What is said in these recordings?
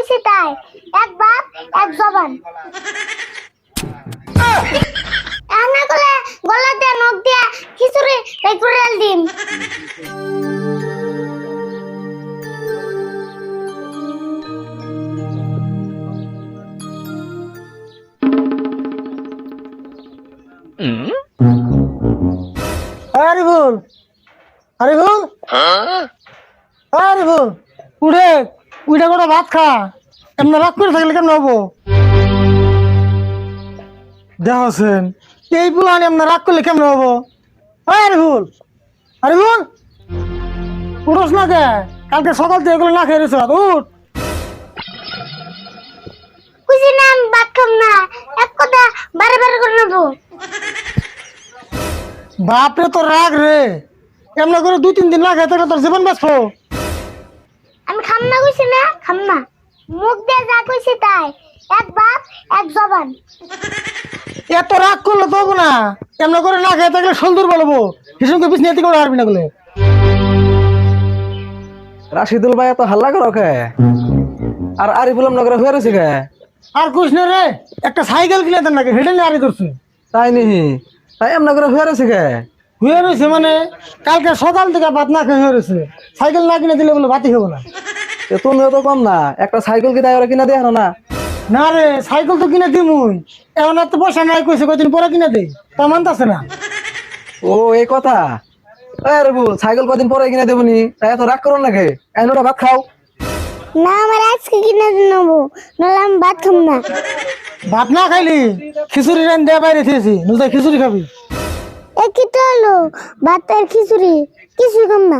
কইছি তাই। এক বাপ এক জবান। এনা করে গলা দিয়ে নখ দিয়ে খিচুড়ি রেগুলার দিন আরে ভুল আরে ভুল আরে ভুল উঠে। উঠে করে ভাত খা। এমনি রাগ করে থাকলে কেমন হব? দেখছেন এই পুলান এমনি রাগ করলে কেমন হব? আরে ভুল আরে ভুল উঠোস না কে? কালকে সকাল থেকে এগুলো না খেয়ে রেছো উঠ। আমি ভাত না। এক কথা বারে বারে করে নেব। বাপরে তোর রাগ রে। এমনি করে দুই তিন দিন না খেয়ে তোর জীবন বাঁচবো আমি খাম না কইছি না? খাম না মুখ দিয়ে যা কইছি তাই। এক বাপ এক জবান। এত রাগ করলে তো হব না। এমনি করে না খেয়ে থাকলে সলদুর বলব হিসেবে পিছনে এতে করে হারবি না বলে রাশিদুল ভাই এত হাল্লা করো কে? আর আরিফুল নগরে হয়ে রয়েছে কে? আর কৃষ্ণ রে একটা সাইকেল কিনে দেন নাকি? হেঁটে নিয়ে আরি করছে তাই নিহি। তাই এমন করে হয়ে রয়েছে কে? হয়ে রয়েছে মানে কালকে সকাল থেকে ভাত না খেয়ে হয়ে রয়েছে। সাইকেল না কিনে দিলে বলে ভাতি খাব না। তুমিও তো কম না একটা সাইকেল কি ওরা কিনা দেয় না? না রে সাইকেল তো কিনে দিমুই এখন এত পয়সা নাই কইছে কয়দিন পরে কিনে দেই। তা মানতাছে না। ও এই কথা? আরে বল সাইকেল কদিন পরে কিনা দেবনি তাই এত রাগ করো নাকি এখন ওটা ভাত খাও। না আমার আজকে কিনে নেব নাহলে আমি ভাত খাম না। ভাত না খাইলি খিচুড়ি রান দেয়া বাইরে খেয়েছি নুতা খিচুড়ি খাবি। এ কি তো হলো ভাতের খিচুড়ি কিছুই খাম না।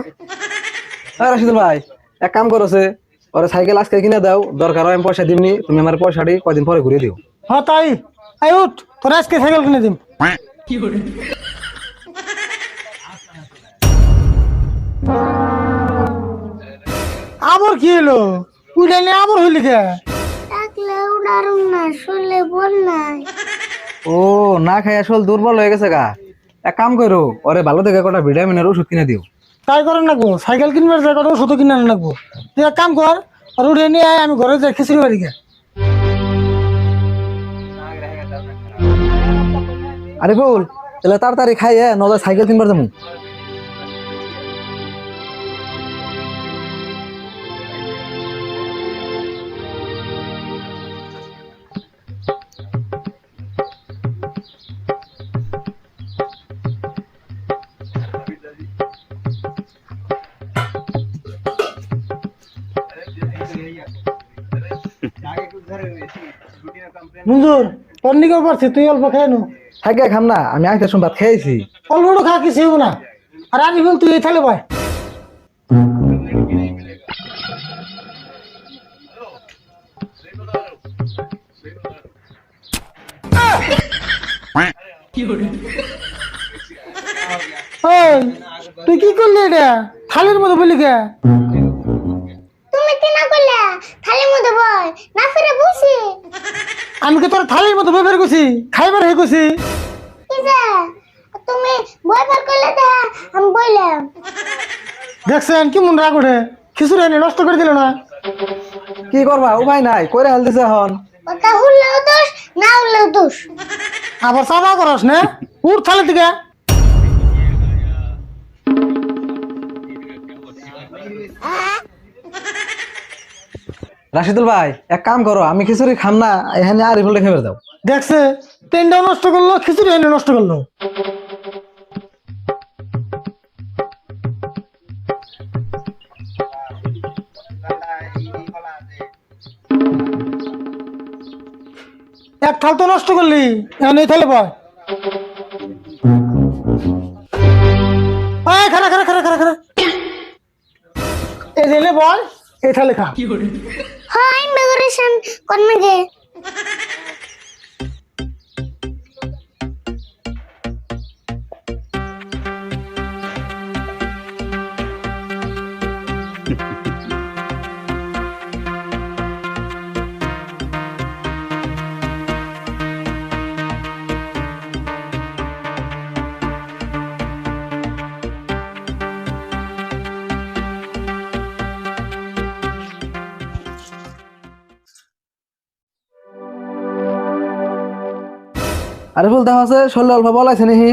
আর রাশিদুল ভাই এক কাম করছে ওরা সাইকেল আজকে কিনে দাও দরকার হয় আমি পয়সা দিমনি তুমি আমার পয়সাটি কদিন পরে ঘুরিয়ে দিও। হ তাই। আই উঠ তোর আজকে সাইকেল কিনে দিম। আবার কি হলো? নিয়ে আবার হইলি কে? থাকলে উড়ারুম না শুনলে বল নাই ও না খাই আসল দুর্বল হয়ে গেছে গা। এক কাম করো ওরে ভালো দেখে কটা ভিটামিনের ওষুধ কিনে দিও। তাই করেন নাকবো সাইকেল কিনবার জায়গাটা ওষুধ কিনে নাকবো তুই এক কাম কর আর উঠে নিয়ে আয় আমি ঘরে যাই খিচুড়ি বাড়ি আরে বল তাহলে তাড়াতাড়ি খাইয়ে নলে সাইকেল কিনবার যাব। মঞ্জুর তোর পারছি তুই অল্প খেয়ে নু। থাকে খাম না। আমি আইতে সময় ভাত খেয়েছি অল্প খা কিছু হব না। আর আমি বল তুই থালে ভাই তুই কি করলি এটা? থালির মধ্যে বলি কি? না করলে খালি মধ্যে বল। না ফিরে বুঝি আমি কি তোর থালির মধ্যে বের করছি? খাইবার হয়ে করছি তুমি বই পার করলে দেখা আমি বললাম দেখছেন কি মন রাগ ওঠে? খিচুড়ি এনে নষ্ট করে দিল না। কি করবা? উপায় নাই করে হেলতেছে এখন। কথা হুললেও দোষ না হুললেও দোষ। আবার চাঁদা করস না? উঠ থালে থেকে রাশিদুল ভাই, এক কাম করো, আমি খিচুড়ি খাম না, এখানে আর আরিফুলটা খেয়ে দাও। দেখছে পেনটাও নষ্ট করল, খিচুড়ি এনে নষ্ট করল। এক থাল তো নষ্ট করলি, এখন থালে বয়। খারা খারা খারা খারা খারা এই দিলে বয়। এই হাই মেগরেশন কোন আরে ফুল দেখা আছে শরীরে অল্প বল আছে নাহি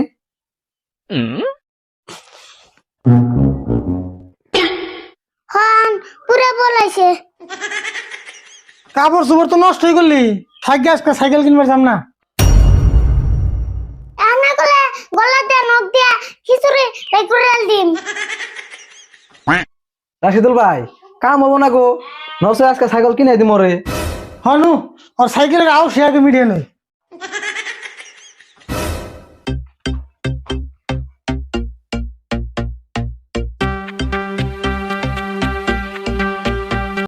হন পুরো বলাইছে কাপড় চোপড় তো নষ্ট হয়ে থাকি আজকে সাইকেল কিনবার যাম না। এনা করে গলাতে নখ দিয়া খিচুড়ি রেকুরাল দিন রাশিদুল ভাই কাম হব না গো। নসে আজকে সাইকেল কিনে দিম রে। হনু আর সাইকেলের আও সে আগে মিডিয়ে নয়